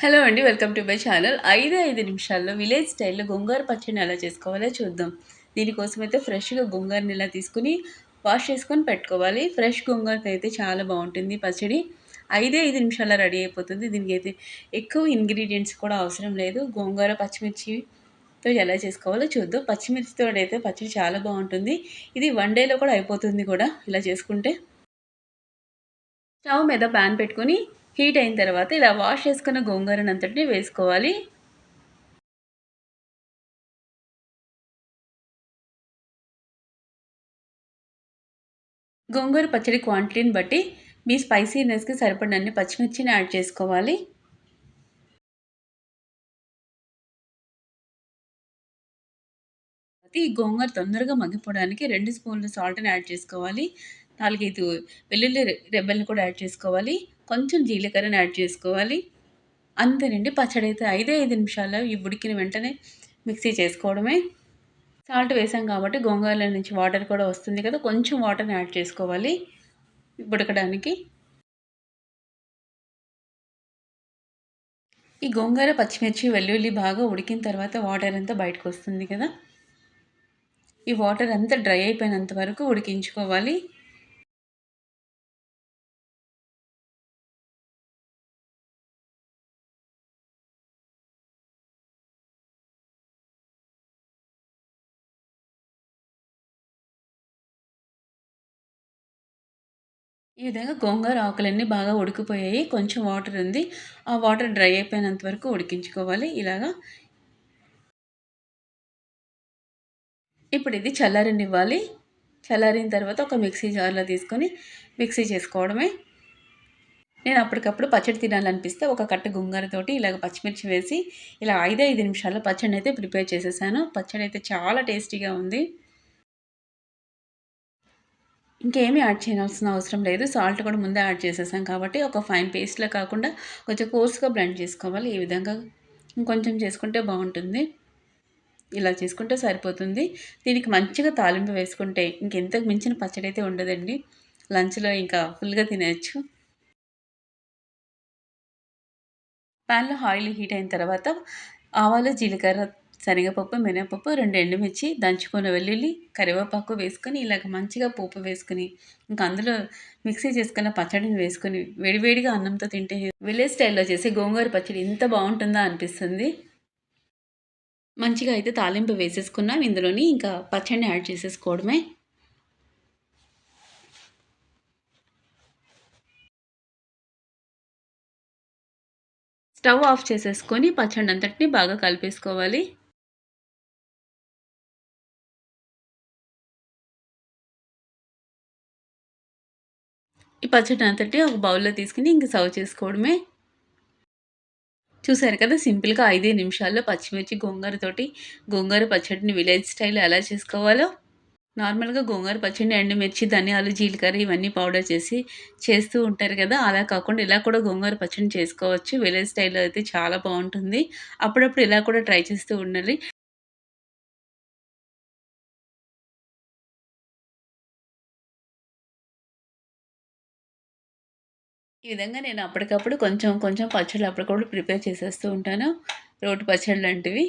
Hello అండి welcome to my channel ఐదు ఐదు నిమిషాల్లో విలేజ్ స్టైల్లో గొంగారు పచ్చడిని ఎలా చేసుకోవాలో చూద్దాం. దీనికోసం అయితే ఫ్రెష్గా గొంగూరని ఇలా తీసుకుని వాష్ చేసుకొని పెట్టుకోవాలి. ఫ్రెష్ గొంగూరతో అయితే చాలా బాగుంటుంది పచ్చడి. ఐదే ఐదు నిమిషాల్లో రెడీ అయిపోతుంది. దీనికి అయితే ఎక్కువ ఇంగ్రీడియంట్స్ కూడా అవసరం లేదు. గోంగూర పచ్చిమిర్చితో ఎలా చేసుకోవాలో చూద్దాం. పచ్చిమిర్చితో అయితే పచ్చడి చాలా బాగుంటుంది. ఇది వన్ డేలో కూడా అయిపోతుంది కూడా ఇలా చేసుకుంటే. స్టవ్ మీద ప్యాన్ పెట్టుకొని హీట్ అయిన తర్వాత ఇలా వాష్ చేసుకున్న గోంగూరను అంతటిని వేసుకోవాలి. గోంగూర పచ్చడి క్వాంటిటీని బట్టి మీ స్పైసీనెస్కి సరిపడినన్ని పచ్చిమిర్చిని యాడ్ చేసుకోవాలి. ఈ గోంగూర తొందరగా మగ్గిపోవడానికి రెండు స్పూన్లు సాల్ట్ని యాడ్ చేసుకోవాలి. నాలుగైదు వెల్లుల్లి రెబ్బల్ని కూడా యాడ్ చేసుకోవాలి. కొంచెం జీలకర్రని యాడ్ చేసుకోవాలి. అంతేనండి పచ్చడి అయితే ఐదే ఐదు నిమిషాల్లో ఈ ఉడికిన వెంటనే మిక్సీ చేసుకోవడమే. సాల్ట్ వేసాం కాబట్టి గోంగూరలో నుంచి వాటర్ కూడా వస్తుంది కదా కొంచెం వాటర్ని యాడ్ చేసుకోవాలి ఉడకడానికి. ఈ గోంగూర పచ్చిమిర్చి వెల్లుల్లి బాగా ఉడికిన తర్వాత వాటర్ అంతా బయటకు వస్తుంది కదా. ఈ వాటర్ అంతా డ్రై అయిపోయినంత వరకు ఉడికించుకోవాలి. ఈ విధంగా గోంగూర ఆకులన్నీ బాగా ఉడికిపోయాయి. కొంచెం వాటర్ ఉంది. ఆ వాటర్ డ్రై అయిపోయినంత వరకు ఉడికించుకోవాలి. ఇలాగా ఇప్పుడు ఇది చల్లారనివ్వాలి. చల్లారిన తర్వాత ఒక మిక్సీ జార్లో తీసుకొని మిక్సీ చేసుకోవడమే. నేను అప్పటికప్పుడు పచ్చడి తినాలనిపిస్తే ఒక కట్ట గుంగరతోటి ఇలాగ పచ్చిమిర్చి వేసి ఇలా ఐదు ఐదు నిమిషాల్లో పచ్చడి అయితే ప్రిపేర్ చేసేసాను. పచ్చడి అయితే చాలా టేస్టీగా ఉంది. ఇంకేమీ యాడ్ చేయాల్సిన అవసరం లేదు. సాల్ట్ కూడా ముందే యాడ్ చేసేసాం కాబట్టి ఒక ఫైన్ పేస్ట్లో కాకుండా కొంచెం కోర్స్గా బ్లెండ్ చేసుకోవాలి. ఈ విధంగా ఇంకొంచెం చేసుకుంటే బాగుంటుంది. ఇలా చేసుకుంటే సరిపోతుంది. దీనికి మంచిగా తాలింపు వేసుకుంటే ఇంకెంతకు మించిన పచ్చడి అయితే ఉండదండి. లంచ్లో ఇంకా ఫుల్గా తినేయచ్చు. ప్యాన్లో ఆయిల్ హీట్ అయిన తర్వాత ఆవాలు జీలకర్ర శనగపప్పు మినపప్పు రెండు ఎండుమిర్చి దంచుకున్న వెల్లుల్లి కరివేపాకు వేసుకొని ఇలాగ మంచిగా పోపు వేసుకుని ఇంకా అందులో మిక్సీ చేసుకున్న పచ్చడిని వేసుకొని వేడివేడిగా అన్నంతో తింటే విలేజ్ స్టైల్లో చేసే గోంగూర పచ్చడి ఎంత బాగుంటుందా అనిపిస్తుంది. మంచిగా అయితే తాలింపు వేసేసుకున్నాం. ఇందులోని ఇంకా పచ్చడిని యాడ్ చేసేసుకోవడమే. స్టవ్ ఆఫ్ చేసేసుకొని పచ్చడి అంతటిని బాగా కలిపేసుకోవాలి. ఈ పచ్చడి అంతటి ఒక బౌల్లో తీసుకుని ఇంక సర్వ్ చేసుకోవడమే. చూసారు కదా సింపుల్గా ఐదే నిమిషాల్లో పచ్చిమిర్చి గోంగూరతోటి గోంగూర పచ్చడిని విలేజ్ స్టైల్ ఎలా చేసుకోవాలో. నార్మల్గా గోంగూర పచ్చడి ఎండుమిర్చి ధనియాలు జీలకర్ర ఇవన్నీ పౌడర్ చేసి చేస్తూ ఉంటారు కదా అలా కాకుండా ఇలా కూడా గోంగూర పచ్చడిని చేసుకోవచ్చు. విలేజ్ స్టైల్లో అయితే చాలా బాగుంటుంది. అప్పుడప్పుడు ఇలా కూడా ట్రై చేస్తూ ఉండాలి ఈ విధంగా నేను అప్పటికప్పుడు కొంచెం కొంచెం పచ్చళ్ళు అప్పటికప్పుడు ప్రిపేర్ చేసేస్తూ ఉంటాను. రోటి పచ్చళ్ళు లాంటివి.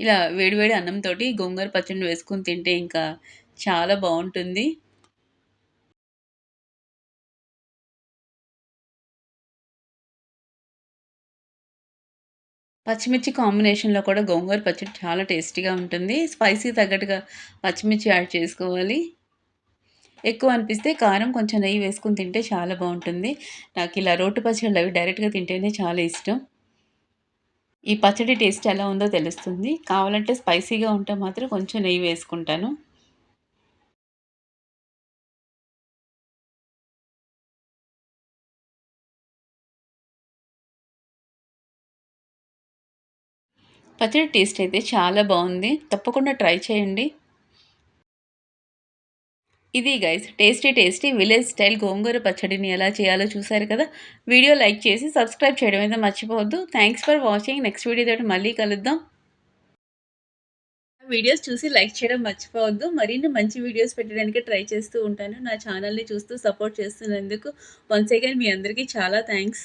ఇలా వేడివేడి అన్నంతో గోంగూర పచ్చడిని వేసుకొని తింటే ఇంకా చాలా బాగుంటుంది. పచ్చిమిర్చి కాంబినేషన్లో కూడా గోంగూర పచ్చడి చాలా టేస్టీగా ఉంటుంది. స్పైసీ తగ్గట్టుగా పచ్చిమిర్చి యాడ్ చేసుకోవాలి. ఎక్కువ అనిపిస్తే కారం కొంచెం నెయ్యి వేసుకుని తింటే చాలా బాగుంటుంది. నాకు ఇలా రోటి పచ్చళ్ళు అవి డైరెక్ట్గా తింటేనే చాలా ఇష్టం. ఈ పచ్చడి టేస్ట్ ఎలా ఉందో తెలుస్తుంది. కావాలంటే స్పైసీగా ఉంటే మాత్రం కొంచెం నెయ్యి వేసుకుంటాను. పచ్చడి టేస్ట్ అయితే చాలా బాగుంది. తప్పకుండా ట్రై చేయండి. ఇది guys tasty tasty village style గోంగూర పచ్చడిని ఎలా చేయాలో చూసారు కదా? వీడియో లైక్ చేసి సబ్స్క్రైబ్ చేయడం అయితే మర్చిపోవద్దు. Thanks for watching next video తోటి మళ్ళీ కలుద్దాం. వీడియోస్ చూసి లైక్ చేయడం మర్చిపోవద్దు. మరిన్ని మంచి వీడియోస్ పెట్టడానికి ట్రై చేస్తూ ఉంటాను. నా ఛానల్ని చూస్తూ సపోర్ట్ చేస్తున్నందుకు వన్స్ అగైన్ మీ అందరికీ చాలా థ్యాంక్స్